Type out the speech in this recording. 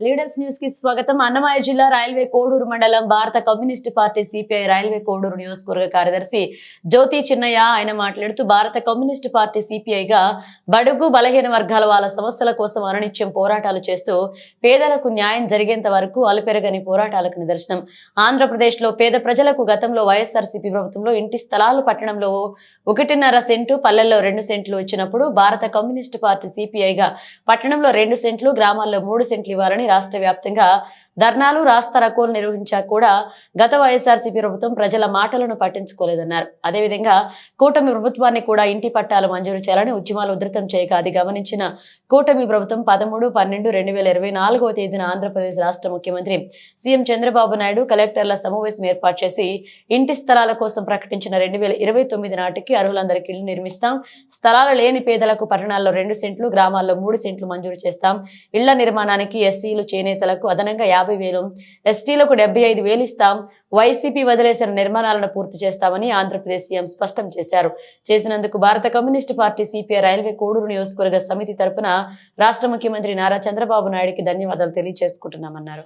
Leaders న్యూస్కి స్వాగతం. అన్నమయ్య జిల్లా రైల్వే కోడూరు మండలం Bharat communist party CPI railway Koduru నియోజకవర్గ కార్యదర్శి జ్యోతి చిన్నయ్య ఆయన మాట్లాడుతూ భారత కమ్యూనిస్ట్ పార్టీ సిపిఐగా బడుగు బలహీన వర్గాల వాళ్ళ సమస్యల కోసం అననిత్యం పోరాటాలు చేస్తూ పేదలకు న్యాయం జరిగేంత వరకు అలుపెరగని పోరాటాలకు నిదర్శనం. ఆంధ్రప్రదేశ్లో పేద ప్రజలకు గతంలో వైఎస్ఆర్సీపీ ప్రభుత్వంలో ఇంటి స్థలాలు పట్టణంలో ఒకటిన్నర సెంటు పల్లెల్లో రెండు సెంట్లు ఇచ్చినప్పుడు భారత కమ్యూనిస్ట్ పార్టీ సిపిఐగా పట్టణంలో రెండు సెంట్లు గ్రామాల్లో మూడు సెంట్లు ఇవ్వాలని రాష్ట్ర వ్యాప్తంగా ధర్నాలు రాస్తారకోలు నిర్వహించా కూడా గత వైఎస్ఆర్సీపీ ప్రభుత్వం ప్రజల మాటలను పట్టించుకోలేదన్నారు. అదేవిధంగా కూటమి ప్రభుత్వాన్ని కూడా ఇంటి పట్టాలు మంజూరు చేయాలని ఉద్యమాలు ఉధృతం చేయక అది గమనించిన కూటమి ప్రభుత్వం పదమూడు పన్నెండు రెండు వేల ఇరవై నాలుగవ తేదీన ఆంధ్రప్రదేశ్ రాష్ట్ర ముఖ్యమంత్రి సీఎం చంద్రబాబు నాయుడు కలెక్టర్ల సమావేశం ఏర్పాటు చేసి ఇంటి స్థలాల కోసం ప్రకటించిన రెండు వేల ఇరవై తొమ్మిది నాటికి అర్హులందరికీ ఇళ్ళు నిర్మిస్తాం. స్థలాలు లేని పేదలకు పట్టణాల్లో రెండు సెంట్లు గ్రామాల్లో మూడు సెంట్లు మంజూరు చేస్తాం. ఇళ్ళ నిర్మాణానికి ఎస్సీలు చేనేతలకు అదనంగా యాభై వేలు ఎస్టీలకు డెబ్బై ఐదు వేలు ఇస్తాం వైసీపీ వదిలేసిన నిర్మాణాలను పూర్తి చేస్తామని ఆంధ్రప్రదేశ్ సీఎం స్పష్టం చేశారు. చేసినందుకు Bharat communist party CPI railway Koduru నియోజకవర్గ సమితి తరపున రాష్ట్ర ముఖ్యమంత్రి నారా చంద్రబాబు నాయుడికి ధన్యవాదాలు తెలియజేసుకుంటున్నామన్నారు.